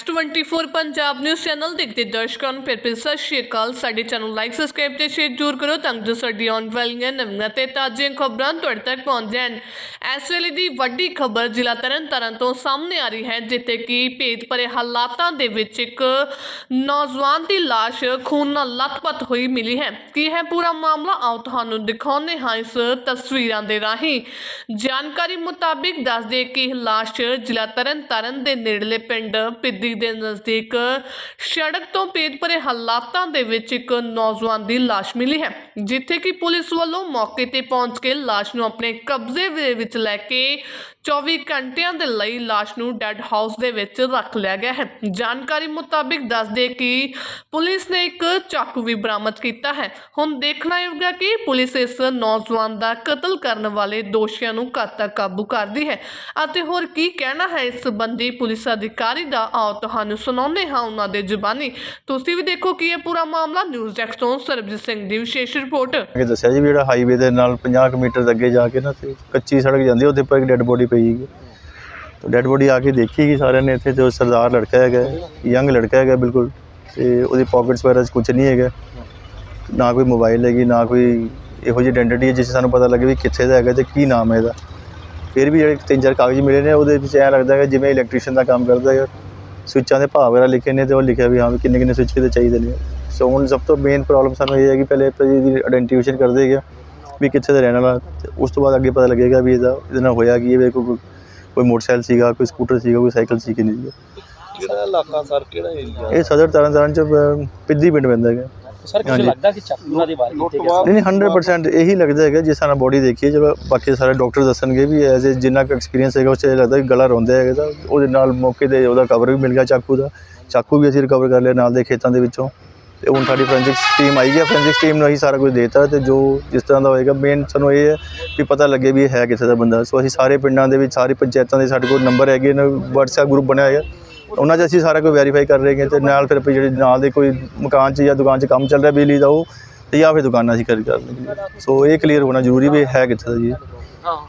24 Punjab news channel ਦੇਖਦੇ ਦਰਸ਼ਕਾਂ ਨੂੰ। ਫਿਰ ਸਤਿ ਸ਼੍ਰੀ ਅਕਾਲ। ਸਾਡੇ ਚੈਨਲ ਲਾਈਕ ਸਬਸਕ੍ਰਾਈਬ ਤੇ ਸ਼ੇਅਰ ਜ਼ਰੂਰ ਕਰੋ ਤਾਂ ਜੋ ਸਾਡੀ ਆਉਣ ਵਾਲੀਆਂ ਨਵੀਆਂ ਤੇ ਤਾਜ਼ੀਆਂ ਖਬਰਾਂ ਤੁਹਾਡੇ ਤੱਕ ਪਹੁੰਚ ਜਾਣ। ਇਸ ਵੇਲੇ ਦੀ ਵੱਡੀ ਖਬਰ ਜ਼ਿਲ੍ਹਾ ਤਰਨਤਾਰਨ ਤੋਂ ਸਾਹਮਣੇ ਆ ਰਹੀ ਹੈ, ਜਿੱਥੇ ਕਿ ਭੇਦ ਭਰੇ ਹਾਲਾਤਾਂ ਦੇ ਵਿੱਚ ਇੱਕ ਨੌਜਵਾਨ ਦੀ ਲਾਸ਼ ਖੂਨ ਨਾਲ ਲੱਥਪੱਥ ਹੋਈ ਮਿਲੀ ਹੈ। ਕੀ ਹੈ ਪੂਰਾ ਮਾਮਲਾ? ਆਓ ਤੁਹਾਨੂੰ ਦਿਖਾਉਂਦੇ ਹਾਂ ਇਸ ਤਸਵੀਰਾਂ ਦੇ ਰਾਹੀਂ। ਜਾਣਕਾਰੀ ਮੁਤਾਬਿਕ ਦੱਸਦੇ ਕਿ ਇਹ ਲਾਸ਼ ਜ਼ਿਲ੍ਹਾ ਤਰਨਤਾਰਨ ਦੇ ਨੇੜਲੇ ਪਿੰਡ ਪਿੱਦੀ ਦੇ ਨਜ਼ਦੀਕ ਸੜਕ ਤੋਂ ਭੇਦ ਭਰੇ ਹਾਲਾਤਾਂ ਦੇ ਵਿੱਚ ਇੱਕ ਨੌਜਵਾਨ ਦੀ ਲਾਸ਼ ਮਿਲੀ ਹੈ, ਜਿੱਥੇ ਕਿ ਪੁਲਿਸ ਵੱਲੋਂ ਮੌਕੇ ਤੇ ਪਹੁੰਚ ਕੇ ਲਾਸ਼ ਨੂੰ ਆਪਣੇ ਕਬਜ਼ੇ ਦੇ ਵਿੱਚ ਲੈ ਕੇ 24 ਘੰਟਿਆਂ ਦੇ ਲਈ ਲਾਸ਼ ਨੂੰ ਡੈੱਡ ਹਾਊਸ ਦੇ ਵਿੱਚ ਰੱਖ ਲਿਆ ਗਿਆ ਹੈ। ਜਾਣਕਾਰੀ ਮੁਤਾਬਿਕ ਦੱਸਦੇ ਕਿ ਪੁਲਿਸ ਨੇ ਇੱਕ ਚਾਕੂ ਵੀ ਬਰਾਮਦ ਕੀਤਾ ਹੈ। ਹੁਣ ਦੇਖਣਾ ਹੋਵੇਗਾ ਕਿ ਪੁਲਿਸ ਇਸ ਨੌਜਵਾਨ ਦਾ ਕਤਲ ਕਰਨ ਵਾਲੇ ਦੋਸ਼ੀਆਂ ਨੂੰ ਕਦ ਤੱਕ ਕਾਬੂ ਕਰਦੀ ਹੈ ਅਤੇ ਹੋਰ ਕੀ ਕਹਿਣਾ ਹੈ ਇਸ ਸੰਬੰਧੀ ਪੁਲਿਸ ਅਧਿਕਾਰੀ ਦਾ ਆਓ ਤੁਹਾਨੂੰ ਸੁਣਾਉਂਦੇ ਹਾਂ ਉਹਨਾਂ ਦੇ ਜ਼ੁਬਾਨੀ। ਤੁਸੀਂ ਵੀ ਦੇਖੋ ਕਿ ਇਹ ਪੂਰਾ ਮਾਮਲਾ ਨਿਊਜ਼ ਡੈਸਕ ਤੋਂ ਸਰਬਜੀਤ ਸਿੰਘ ਦੀ ਵਿਸ਼ੇਸ਼ ਰਿਪੋਰਟ। ਕਿ ਦੱਸਿਆ ਜੀ ਵੀ ਜਿਹੜਾ ਹਾਈਵੇ ਦੇ ਨਾਲ 50 ਮੀਟਰ ਦੇ ਅੱਗੇ ਜਾ ਕੇ ਨਾ ਤੇ ਕੱਚੀ ਸੜਕ ਜਾਂਦੀ, ਉਹਦੇ ਉੱਪਰ ਇੱਕ ਡੈੱਡ ਬੋਡੀ ਪਈ ਹੈਗੀ ਤਾਂ ਡੈੱਡ ਬੋਡੀ ਆ ਕੇ ਦੇਖੀ ਕਿ ਸਾਰਿਆਂ ਨੇ, ਇੱਥੇ ਜੋ ਸਰਦਾਰ ਲੜਕਾ ਹੈਗਾ ਯੰਗ ਲੜਕਾ ਹੈਗਾ ਬਿਲਕੁਲ, ਤੇ ਉਹਦੀ ਪਾਕਟਸ ਵਗੈਰਾ 'ਚ ਕੁਝ ਨਹੀਂ ਹੈਗਾ। ਨਾ ਕੋਈ ਮੋਬਾਈਲ ਹੈਗੀ, ਨਾ ਕੋਈ ਇਹੋ ਜਿਹੀ ਆਇਡੈਂਟੀ ਹੈ ਜਿਸ ਸਾਨੂੰ ਪਤਾ ਲੱਗੇ ਵੀ ਕਿੱਥੇ ਦਾ ਹੈਗਾ ਤੇ ਕੀ ਨਾਮ ਹੈ ਇਹਦਾ। ਫਿਰ ਵੀ ਜਿਹੜੇ ਤਿੰਨ ਚਾਰ ਕਾਗਜ਼ ਮਿਲੇ ਨੇ, ਉਹਦੇ ਵਿੱਚ ਐਂ ਲੱਗਦਾ ਹੈ ਜਿਵੇਂ ਇਲੈਕਟ੍ਰੀਸ਼ੀਅਨ ਦਾ ਕੰਮ ਕਰਦਾ ਹੈ ਸਵਿੱਚਾਂ ਦੇ ਭਾਅ ਵਗੈਰਾ ਲਿਖੇ ਨੇ ਤੇ ਉਹ ਲਿਖਿਆ ਵੀ ਹਾਂ ਵੀ ਕਿੰਨੇ ਕਿੰਨੇ ਸਵਿੱਚ ਕਿਤੇ ਚਾਹੀਦੇ ਨੇ। ਸੋ ਹੁਣ ਸਭ ਤੋਂ ਮੇਨ ਪ੍ਰੋਬਲਮ ਸਾਨੂੰ ਇਹ ਹੈ ਕਿ ਪਹਿਲੇ ਆਪਾਂ ਇਹਦੀ ਆਇਡੈਂਟੀਫਿਕੇਸ਼ਨ ਕਰਦੇ ਹੈਗੇ ਵੀ ਕਿੱਥੇ ਦਾ ਰਹਿਣ ਵਾਲਾ ਤੇ ਉਸ ਤੋਂ ਬਾਅਦ ਅੱਗੇ ਪਤਾ ਲੱਗੇਗਾ ਵੀ ਇਹਦਾ ਇਹਦੇ ਨਾਲ ਹੋਇਆ ਕੀ ਹੈ ਕੋਈ ਕੋਈ ਮੋਟਰਸਾਈਕਲ ਸੀਗਾ ਕੋਈ ਸਕੂਟਰ ਸੀਗਾ ਕੋਈ ਸਾਈਕਲ ਸੀ ਕਿ ਨਹੀਂ ਸੀਗਾ। ਕਿਹੜਾ ਇਲਾਕਾ ਸਰ ਕਿਹੜਾ ਏਰੀਆ ਇਹ ਸਦਰ ਤਰਨਤਾਰਨ ਚ ਪਿੱਦੀ ਪਿੰਡ ਪੈਂਦਾ ਹੈਗਾ। ਸਰ ਹਾਂਜੀ। ਕਿਸ ਲੱਗਦਾ ਕਿ ਚਾਕੂ ਉਹਨਾਂ ਦੇ ਬਾਰੇ ਕੀਤੇ ਗਏ ਨਹੀਂ ਨਹੀਂ 100% ਇਹੀ ਲੱਗਦਾ ਹੈਗਾ ਜਿਸ ਤਰ੍ਹਾਂ ਬੋਡੀ ਦੇਖੀਏ ਚਲੋ ਬਾਕੀ ਸਾਰੇ ਡਾਕਟਰ ਦੱਸਣਗੇ ਵੀ ਐਜ਼ ਏ ਜਿੰਨਾ ਕੁ ਐਕਸਪੀਰੀਅੰਸ ਹੈਗਾ ਉਸ 'ਚ ਇਹ ਲੱਗਦਾ ਕਿ ਗਲਾ ਰੋਂਦਾ ਹੈਗਾ ਤਾਂ ਉਹਦੇ ਨਾਲ ਮੌਕੇ ਤੇ ਉਹਦਾ ਕਵਰ ਵੀ ਮਿਲ ਗਿਆ ਚਾਕੂ ਦਾ। ਚਾਕੂ ਵੀ ਅਸੀਂ ਰਿਕਵਰ ਕਰ ਲਿਆ ਨਾਲ ਦੇ ਖੇਤਾਂ ਦੇ ਵਿੱਚੋਂ। ਤੇ ਹੁਣ ਸਾਡੀ ਫੋਰੈਂਸਿਕ ਟੀਮ ਆਈ ਹੈ ਫੋਰੈਂਸਿਕ ਟੀਮ ਨੂੰ ਅਸੀਂ ਸਾਰਾ ਕੁਝ ਦੇਤਾ ਤੇ ਜੋ ਜਿਸ ਤਰ੍ਹਾਂ ਦਾ ਹੋਏਗਾ ਮੇਨ ਸਾਨੂੰ ਇਹ ਹੈ ਕਿ ਪਤਾ ਲੱਗੇ ਵੀ ਇਹ ਹੈ ਕਿੱਥੇ ਦਾ ਬੰਦਾ। ਸੋ ਅਸੀਂ ਸਾਰੇ ਪਿੰਡਾਂ ਦੇ ਵਿੱਚ ਸਾਰੀ ਪੰਚਾਇਤਾਂ ਦੇ ਸਾਡੇ ਕੋਲ ਨੰਬਰ ਹੈਗੇ ਨੇ WhatsApp ਗਰੁੱਪ ਬਣਿਆ ਹੋਇਆ। ਉਹਨਾਂ 'ਚ ਅਸੀਂ ਸਾਰਾ ਕੁਝ ਵੈਰੀਫਾਈ ਕਰ ਰਹੇ ਹਾਂ ਤੇ ਨਾਲ ਫਿਰ ਆਪਾਂ ਜਿਹੜੇ ਨਾਲ ਦੇ ਕੋਈ ਮਕਾਨ 'ਚ ਜਾਂ ਦੁਕਾਨ 'ਚ ਕੰਮ ਚੱਲ ਰਿਹਾ, ਬਿਜਲੀ ਦਾ ਉਹ, ਤੇ ਜਾਂ ਫਿਰ ਦੁਕਾਨਾਂ ਅਸੀਂ ਕਰ ਕਰ ਲਈਏ। ਸੋ ਇਹ ਕਲੀਅਰ ਹੋਣਾ ਜ਼ਰੂਰੀ ਵੀ ਇਹ ਹੈ ਕਿੱਥੇ ਦਾ ਜੀ।